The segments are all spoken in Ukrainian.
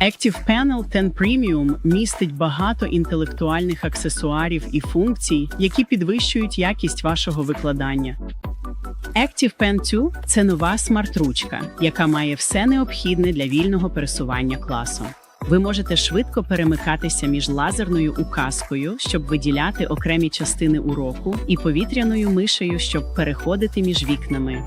Active Panel 10 Premium містить багато інтелектуальних аксесуарів і функцій, які підвищують якість вашого викладання. Active Pen 2 – це нова смарт-ручка, яка має все необхідне для вільного пересування класом. Ви можете швидко перемикатися між лазерною указкою, щоб виділяти окремі частини уроку, і повітряною мишею, щоб переходити між вікнами.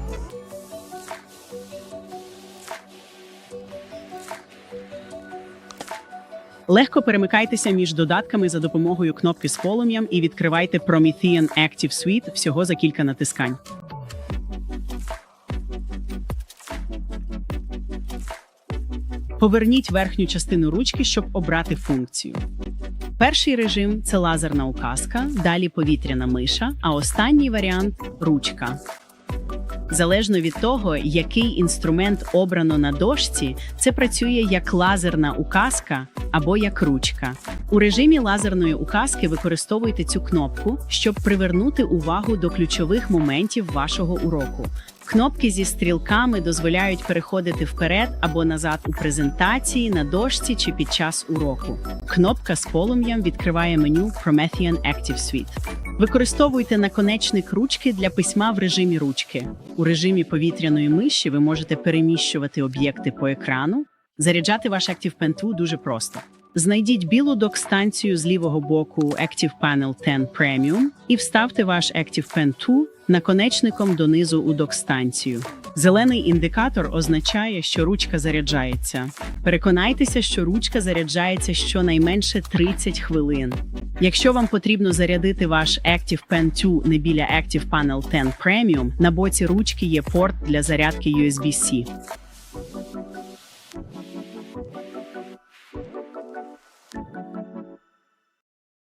Легко перемикайтеся між додатками за допомогою кнопки з полум'ям і відкривайте Promethean Active Suite всього за кілька натискань. Поверніть верхню частину ручки, щоб обрати функцію. Перший режим це лазерна указка, далі повітряна миша, а останній варіант ручка. Залежно від того, який інструмент обрано на дошці, це працює як лазерна указка або як ручка. У режимі лазерної указки використовуйте цю кнопку, щоб привернути увагу до ключових моментів вашого уроку. Кнопки зі стрілками дозволяють переходити вперед або назад у презентації, на дошці чи під час уроку. Кнопка з полум'ям відкриває меню Promethean Active Suite. Використовуйте наконечник ручки для письма в режимі ручки. У режимі повітряної миші ви можете переміщувати об'єкти по екрану. Заряджати ваш Active Pen 2 дуже просто. Знайдіть білу док-станцію з лівого боку Active Panel 10 Premium і вставте ваш Active Pen 2 наконечником донизу у док-станцію. Зелений індикатор означає, що ручка заряджається. Переконайтеся, що ручка заряджається щонайменше 30 хвилин. Якщо вам потрібно зарядити ваш Active Pen 2 не біля Active Panel 10 Premium, на боці ручки є порт для зарядки USB-C.